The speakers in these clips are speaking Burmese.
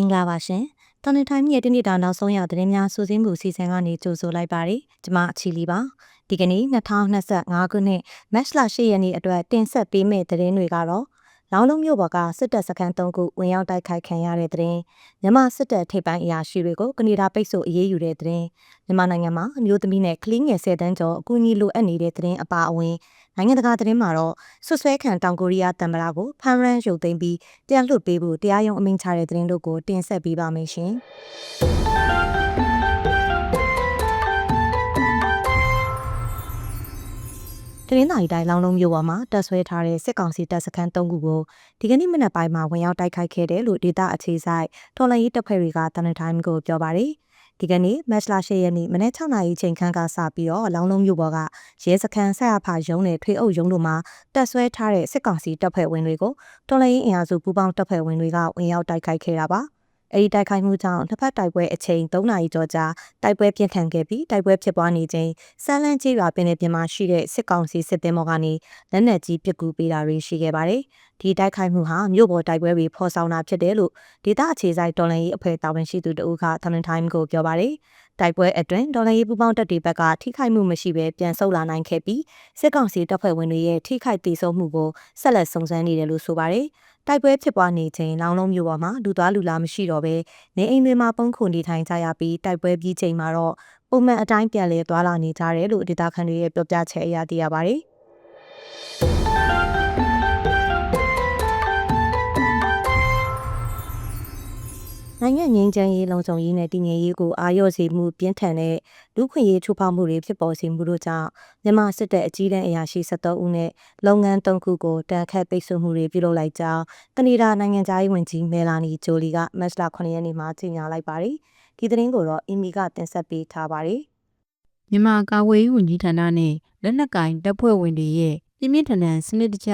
င်္ဂလာပါရှင်။တန်နေတိုင်းရဲ့တနေ့တာနောက်ဆုံးရသတင်းများစူးစီးမှုစီစဉ်ကနေကြိုဆိုလိုက်ပါရစေ။ကျွန်မအချီလီပါ။ဒီကနေ့2025ခုနှစ်မတ်လ10ရက်နေ့အတွက်တင်ဆက်ပေးမယ့်သတင်းတွေကတော့လောင်းလုံးမြို့ပေါ်ကစစ်တပ်စခန်း၃ခုဝင်ရောက်တိုက်ခိုက်ခံရတဲ့သတင်းမြန်မာစစ်တပ်ထိပ်ပိုင်းအရာရှိတွေကိုကနေဒါပိတ်ဆို့အရေးယူတဲ့သတင်းမြန်မာနိုင်ငံမှာအမျိုးသမီးနဲ့ကလေးငယ်၁၀တန်းကျော်အကူအညီလိုအပ်နေတဲ့သတင်းအပါအဝင်နိုင်ငံတကာသတင်းမှာတော့ဆွဆွဲခံတောင်ကိုရီးယားတံမရာကိုဖမ်းရမ်းရုပ်သိမ်းပြီးတရားလွှတ်ပေးဖို့တရားရုံးအမိန့်ချတဲ့သတင်းတို့ကိုတင်ဆက်ပေးပါမယ်ရှင်။တနင်္သာရီတိုင်းလောင်းလုံးမြို့ပေါ်မှာတပ်ဆွဲထားတဲ့စစ်ကောင်စီတပ်စခန်း၃ခုကိုဒီကနေ့မနက်ပိုင်းမှာဝင်ရောက်တိုက်ခိုက်ခဲ့တယ်လို့ဒေသအခြေဆိုင်တော်လှန်ရေးတပ်ဖွဲ့တွေကတနင်္လာနေ့ကိုပြောပါရယ် ဒီကနေ့မတ်လ10ရက်နေ့မနေ့6နာရီချိန်ခန့်ကစပြီးတော့လောင်းလုံးမြို့ပေါ်ကရဲစခန်းဆက်အဖရုံးနဲ့ထွေအုပ်ရုံးတို့မှာတပ်ဆွဲထားတဲ့စစ်ကောင်စီတပ်ဖွဲ့ဝင်တွေကိုတော်လှန်ရေးအင်အားစုပူးပေါင်းတပ်ဖွဲ့ဝင်တွေကဝင်ရောက်တိုက်ခိုက်ခဲ့တာပါ။ အဲဒီတိုက်ခိုက်မှုကြောင့်တစ်ဖက်တိုက်ပွဲအချိန်3နာရီကျော်ကြာတိုက်ပွဲပြင်းထန်ခဲ့ပြီးတိုက်ပွဲဖြစ်ပွားနေချိန်စမ်းလန်းကြီးရွာပင်နယ်ပြင်မှာရှိတဲ့စစ်ကောင်စီစစ်သည်မော်ကနေလက်နက်ကြီးပစ်ကူပေးတာတွေရှိခဲ့ပါတယ်။ဒီတိုက်ခိုက်မှုဟာမြို့ပေါ်တိုက်ပွဲတွေဖော်ဆောင်တာဖြစ်တယ်လို့ဒေသအခြေစိုက်တော်လှန်ရေးအဖွဲ့တာဝန်ရှိသူတဦးက Thailand Time ကိုပြောပါတယ်။ တိုက်ပွဲအတွင်းဒေါ်လာရေးပူပေါင်းတပ်တွေဘက်ကထိခိုက်မှုမရှိဘဲပြန်ဆုတ်လာနိုင်ခဲ့ပြီးစစ်ကောင်စီတပ်ဖွဲ့ဝင်တွေရဲ့ထိခိုက်ဒေဆုံးမှုကိုဆက်လက်စုံစမ်းနေတယ်လို့ဆိုပါတယ်။တိုက်ပွဲဖြစ်ပွားနေချိန်လောင်လုံးမြို့ပေါ်မှာလူသားလူလားမရှိတော့ဘဲနေအိမ်တွေမှာပုံခုနေထိုင်ကြရပြီးတိုက်ပွဲပြီးချိန်မှာတော့ပုံမှန်အတိုင်းပြန်လည်သွားလာနေကြတယ်လို့ဒေသခံတွေရဲ့ပြောပြချက်အရသိရပါတယ် နိုင်ငံငင်းချမ်းရေးလုံခြုံရေးနဲ့တည်ငြိမ်ရေးကိုအာရုံစေမှုပြင်းထန်တဲ့လူခွင့်ရေးချိုးဖောက်မှုတွေဖြစ်ပေါ်စေမှုတို့ကြောင့်မြန်မာစစ်တပ်အကြီးတန်းအရာရှိ73ဦးနဲ့လုပ်ငန်း3ခုကိုတန်ခတ်ပိတ်ဆို့မှုတွေပြုလုပ်လိုက်ကြောင်းကနေဒါနိုင်ငံသားရေးဝန်ကြီးမဲလာနီဂျိုလီကမတ်လ9ရက်နေ့မှာကြေညာလိုက်ပါတယ်။ဒီသတင်းကိုတော့အီမီကတင်ဆက်ပေးထားပါတယ်။မြန်မာကာဝေးဝန်ကြီးဌာနနဲ့လက်နက်ကင်တပ်ဖွဲ့ဝင်တွေရဲ့ပြင်းပြင်းထန်ထန်စနစ်တကျ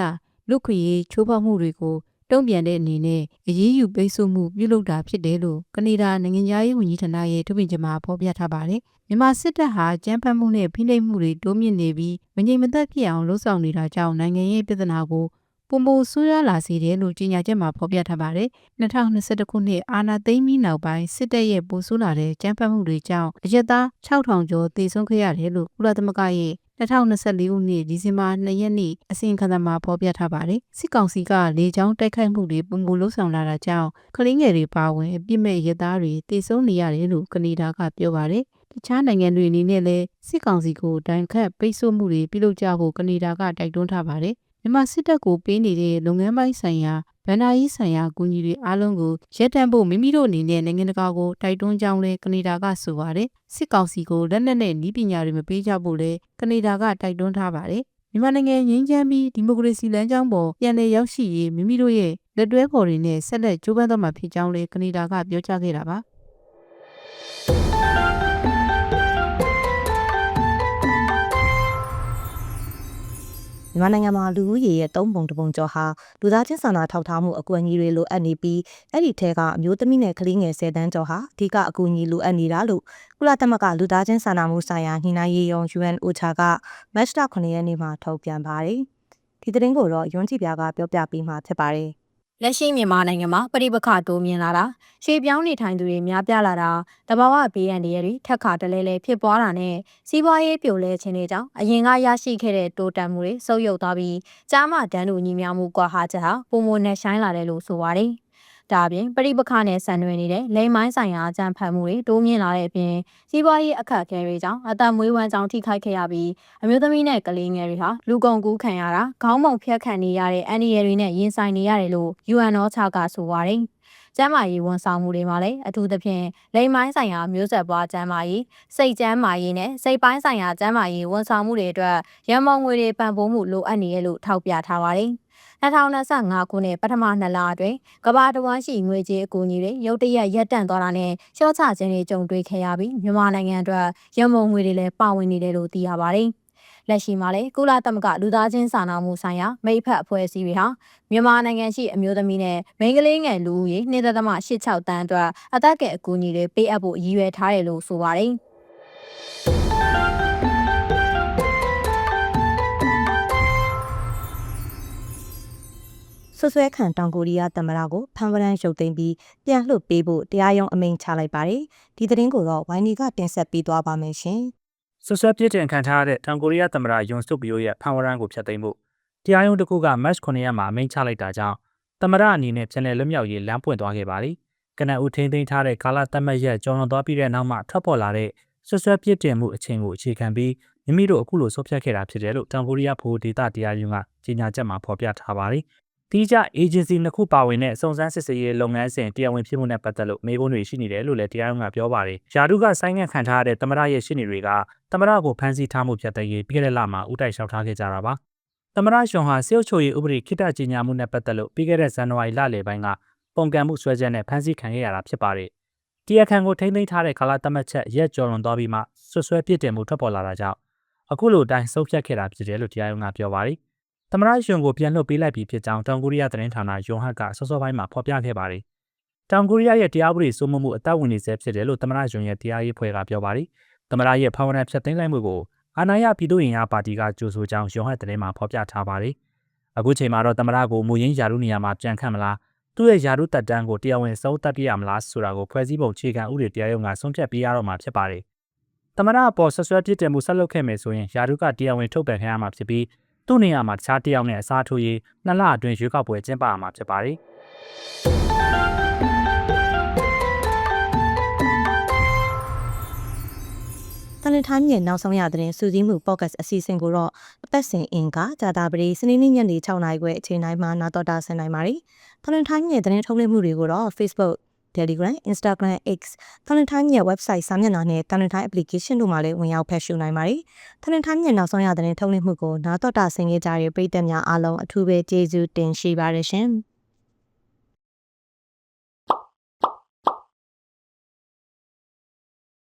လူခွေရေးချိုးဖောက်မှုတွေကို တုံ့ပြန်တဲ့အနေနဲ့အရေးယူပိတ်ဆို့မှုပြုလုပ်တာဖြစ်တယ်လို့ကနေဒါနိုင်ငံသားရေးဝန်ကြီးဌာနရဲ့ထုတ်ပြန်ချက်မှာဖော်ပြထားပါတယ်။မြန်မာစစ်တပ်ဟာကြမ်းဖက်မှုနဲ့ဖိနှိပ်မှုတွေတိုးမြင့်နေပြီးမငြိမ်မသက်ဖြစ်အောင်လှုံ့ဆော်နေတာကြောင့်နိုင်ငံရေးပြဿနာကိုပုံပုံဆိုးရွားလာစေတယ်လို့ကြေညာချက်မှာဖော်ပြထားပါတယ်။2021ခုနှစ်အာဏာသိမ်းပြီးနောက်ပိုင်းစစ်တပ်ရဲ့ပိုဆိုးလာတဲ့ကြမ်းဖက်မှုတွေကြောင့်အရက်သား6000ကျော်သေဆုံးခဲ့ရတယ်လို့ကုလသမဂ္ဂရဲ့ 2024ခုနှစ်ဒီဇင်ဘာ2ရက်နေ့အစီရင်ခံစာမှာဖော်ပြထားပါတယ်။စစ်ကောင်စီကလေကြောင်းတိုက်ခိုက်မှုတွေပုံမလို့ဆောင်လာတာကြောင့်ကလင်းငယ်တွေပါဝင်အပြစ်မဲ့ရဲသားတွေတေဆုံးနေရတယ်လို့ကနေဒါကပြောပါတယ်။တခြားနိုင်ငံတွေအနေနဲ့လည်းစစ်ကောင်စီကိုဒဏ်ခတ်ပိတ်ဆို့မှုတွေပြုလုပ်ကြဖို့ကနေဒါကတိုက်တွန်းထားပါတယ်။မြန်မာစစ်တပ်ကိုပေးနေတဲ့လုပ်ငန်းပိုင်းဆိုင်ရာ ဗန္ဒာရေးဆိုင်ရာအကူအညီတွေအားလုံးကိုရပ်တန့်ဖို့မိမိတို့အနေနဲ့နိုင်ငံတကာကိုတိုက်တွန်းကြောင်းလဲကနေဒါကဆိုပါတယ်စစ်ကောင်စီကိုလက်နက်နဲ့ဤပညာတွေမပေးကြဖို့လဲကနေဒါကတိုက်တွန်းထားပါတယ်မြန်မာနိုင်ငံငြိမ်းချမ်းပြီးဒီမိုကရေစီလမ်းကြောင်းပေါ်ပြန်လည်ရောက်ရှိရေးမိမိတို့ရဲ့လက်တွဲဖော်တွေနဲ့ဆက်လက်ကြိုးပမ်းသွားမှာဖြစ်ကြောင်းလဲကနေဒါကပြောကြားခဲ့တာပါ မြန်မာနိုင်ငံမှာလူဦးရေရဲ့၃ပုံတစ်ပုံကျော်ဟာလူသားချင်းစာနာထောက်ထားမှုအကူအညီတွေလိုအပ်နေပြီးအဲ့ဒီထဲကအမျိုးသမီးနဲ့ကလေးငယ်10တန်းကျော်ဟာအဓိကအကူအညီလိုအပ်နေတာလို့ကုလသမဂ္ဂလူသားချင်းစာနာမှုဆိုင်ရာညှိနှိုင်းရေးရုံး UNOCHA ကမတ်လ9ရက်နေ့မှာထုတ်ပြန်ပါတယ်။ဒီသတင်းကိုတော့ယွန်းကြည်ပြားကပြောပြပေးမှာဖြစ်ပါတယ်။ လက်ရှိမြန်မာနိုင်ငံမှာပြိပခတိုးမြင့်လာတာရှေးပြောင်းနေထိုင်သူတွေများပြားလာတာတဘာဝဘေးရန်တွေထက်ခါတလဲလဲဖြစ်ပွားတာနဲ့စီးပွားရေးပြိုလဲခြင်းတွေကြောင့်အရင်ကရရှိခဲ့တဲ့တိုးတက်မှုတွေဆုပ်ယုပ်သွားပြီးကြားမှဒန်းတို့ညီများမှုကွာဟာချက်ဟာပုံမနဲ့ဆိုင်လာတယ်လို့ဆိုပါတယ်။ ဒါအပြင်ပြိပခနဲ့ဆန်နွှဲနေတဲ့လိမ်မိုင်းဆိုင်ရာအကြံဖတ်မှုတွေတိုးမြင့်လာတဲ့အပြင်စီးပွားရေးအခက်အခဲတွေကြောင့်အသက်မွေးဝမ်းကြောင်းထိခိုက်ခဲ့ရပြီးအမျိုးသမီးနဲ့ကလေးငယ်တွေဟာလူကုန်ကူးခံရတာခေါင်းမုံဖျက်ခံနေရတဲ့အန်ဒီရယ်တွေနဲ့ရင်ဆိုင်နေရတယ်လို့ UNOCHA ကဆိုပါတယ် ကျမ်းမာရေးဝန်ဆောင်မှုတွေမှာလည်းအထူးသဖြင့်လိမ်မိုင်းဆိုင်ရာမျိုးဆက်ပွားကျမ်းမာရေးစိတ်ကျမ်းမာရေးနဲ့စိတ်ပိုင်းဆိုင်ရာကျမ်းမာရေးဝန်ဆောင်မှုတွေအတွက်ရန်မုံငွေတွေပံ့ပိုးမှုလိုအပ်နေရလို့ထောက်ပြထားပါတယ်။2025ခုနှစ်ပထမနှစ်လအတွင်းကမ္ဘာတဝန်းရှိငွေကြေးအကူအညီတွေရုတ်တရက်ရပ်တန့်သွားတာနဲ့ရှော့ချခြင်းတွေကြုံတွေ့ခဲ့ရပြီးမြန်မာနိုင်ငံအတွက်ရမုံငွေတွေလည်းပါဝင်နေတယ်လို့သိရပါတယ်။ လက်ရှိမှာလည်းကုလသမဂ္ဂလူသားချင်းစာနာမှုဆိုင်ရာမိဖက်အဖွဲ့အစည်းတွေဟာမြန်မာနိုင်ငံရှိအမျိုးသမီးနဲ့မိန်းကလေးငယ်လူဦးရေ2.86တန်းအတွက်အသက်ကဲအကူအညီတွေပေးအပ်ဖို့ရည်ရွယ်ထားတယ်လို့ဆိုပါတယ်။ဆွဆွဆွဲခံတောင်ကိုရီးယားသမ္မတကိုဖမ်းဝရမ်းရုပ်သိမ်းပြီးပြန်လွှတ်ပေးဖို့တရားရုံးအမိန့်ချလိုက်ပါတယ်ဒီသတင်းကိုတော့ဝိုင်းနီကတင်ဆက်ပေးသွားပါမယ်ရှင် ဆွဆွဲပြစ်တင်ခံထားရတဲ့တောင်ကိုရီးယားသမ္မတယွန်ဆုဘီယိုရဲ့ဖမ်းဝရမ်းကိုဖျက်သိမ်းဖို့တရားရုံးတစ်ခုကမတ်9ရက်မှာအမိန့်ချလိုက်တာကြောင့်သမ္မတအနေနဲ့ပြန်လည်လွတ်မြောက်ရေးလမ်းပွင့်သွားခဲ့ပါသည်။ကနအူထင်းသိမ်းထားတဲ့ကာလသတ်မှတ်ရက်ကျော်လွန်သွားပြီးတဲ့နောက်မှာထွက်ပေါ်လာတဲ့ဆွဆွဲပြစ်တင်မှုအချိန်ကိုအခြေခံပြီးမိမိတို့အခုလိုဆုံးဖြတ်ခဲ့တာဖြစ်တယ်လို့တောင်ကိုရီးယားဗဟိုဒေသတရားရုံးကကြေညာချက်မှာဖော်ပြထားပါတယ်။ တီးကြ agency နှစ်ခုပါဝင်တဲ့စုံစမ်းစစ်ဆေးရေးလုပ်ငန်းစဉ်တရားဝင်ဖြစ်မှုနဲ့ပတ်သက်လို့မေးခွန်းတွေရှိနေတယ်လို့လည်းတရားရုံးကပြောပါတယ်။ယာဒုကဆိုင်းငံ့ခံထားရတဲ့သမ္မတရဲ့ရှင်းနေတွေကသမ္မတကိုဖမ်းဆီးထားမှုဖြတ်သိမ်းရေးပြီးခဲ့တဲ့လမှာဥတိုက်လျှောက်ထားခဲ့ကြတာပါ။သမ္မတရှွန်ဟာစေုပ်ချိုရေးဥပဒေခိတကြီးညာမှုနဲ့ပတ်သက်လို့ပြီးခဲ့တဲ့ဇန်နဝါရီလလယ်ပိုင်းကပုံကံမှုဆွဲချက်နဲ့ဖမ်းဆီးခံခဲ့ရတာဖြစ်ပါတယ်။တရားခံကိုထိမ့်သိမ်းထားတဲ့ကာလသတ်မှတ်ချက်ရက်ကျော်လွန်သွားပြီးမှဆွဆွဲပြစ်တင်မှုထွက်ပေါ်လာတာကြောင့်အခုလိုအတိုင်းဆုံးဖြတ်ခဲ့တာဖြစ်တယ်လို့တရားရုံးကပြောပါတယ်။ သမ္မတရှွန်ကိုပြန်လွှတ်ပေးလိုက်ပြီးဖြစ်ကြောင်းတောင်ကိုရီးယားသတင်းဌာနယွန်ဟတ်ကစောစောပိုင်းမှာဖော်ပြခဲ့ပါတယ်။တောင်ကိုရီးယားရဲ့တရားဥပဒေစိုးမိုးမှုအသက်ဝင်နေဆဲဖြစ်တယ်လို့သမ္မတယွန်ရဲ့တရားရေးဖွဲ့ကပြောပါတယ်။သမ္မတရဲ့ဖောင်ဝရံဖြတ်သိမ်းလိုက်မှုကိုအာဏာရပြည်သူ့ရင်အားပါတီကကြိုဆိုကြောင်းယွန်ဟတ်သတင်းမှာဖော်ပြထားပါတယ်။အခုချိန်မှာတော့သမ္မတကိုမူရင်းယာရုနေရာမှာပြန်ခန့်မလားသူ့ရဲ့ယာရုတက်တန်းကိုတရားဝင်စုံတက်ပြရမလားဆိုတာကိုဖွဲ့စည်းပုံခြေခံဥပဒေတရားရုံးကဆုံးဖြတ်ပေးရတော့မှာဖြစ်ပါတယ်။သမ္မတအပေါ်ဆက်ဆွဲပြစ်တင်မှုဆက်လုပ်ခဲ့မယ်ဆိုရင်ယာရုကတရားဝင်ထုတ်ပြန်ခံရမှာဖြစ်ပြီး သူ့နေရာမှာတခြားတယောက်နဲ့အစားထိုးရေးနှစ်လအတွင်းရွေးကောက်ပွဲကျင်းပရမှာဖြစ်ပါတယ်။တန်လထိုင်းမြေနောက်ဆုံးရတဲ့စူးစီးမှု podcast အစီအစဉ်ကိုတော့အသက်စင်အင်ကဂျာတာပရီစနေနေ့ညနေ6:00နာရီခွဲအချိန်တိုင်းမှာနာတော်တာဆင်နိုင်ပါတယ်။တန်လထိုင်းမြေသတင်းထုတ်လွှင့်မှုတွေကိုတော့ Facebook Telegram, Instagram, X, တန်လထိုင်းမြေ website စာမျက်နှာနဲ့တန်လထိုင်း application တို့မှာလည်းဝင်ရောက်ဖတ်ရှုနိုင်ပါတယ်။တန်လထိုင်းမြေနောက်ဆုံးရတဲ့ထုတ်လွှင့်မှုကိုနာတော်တာဆင်ခဲ့ကြတဲ့ပရိသတ်များအားလုံးအထူးပဲကျေးဇူးတင်ရှိပါတယ်ရှင်။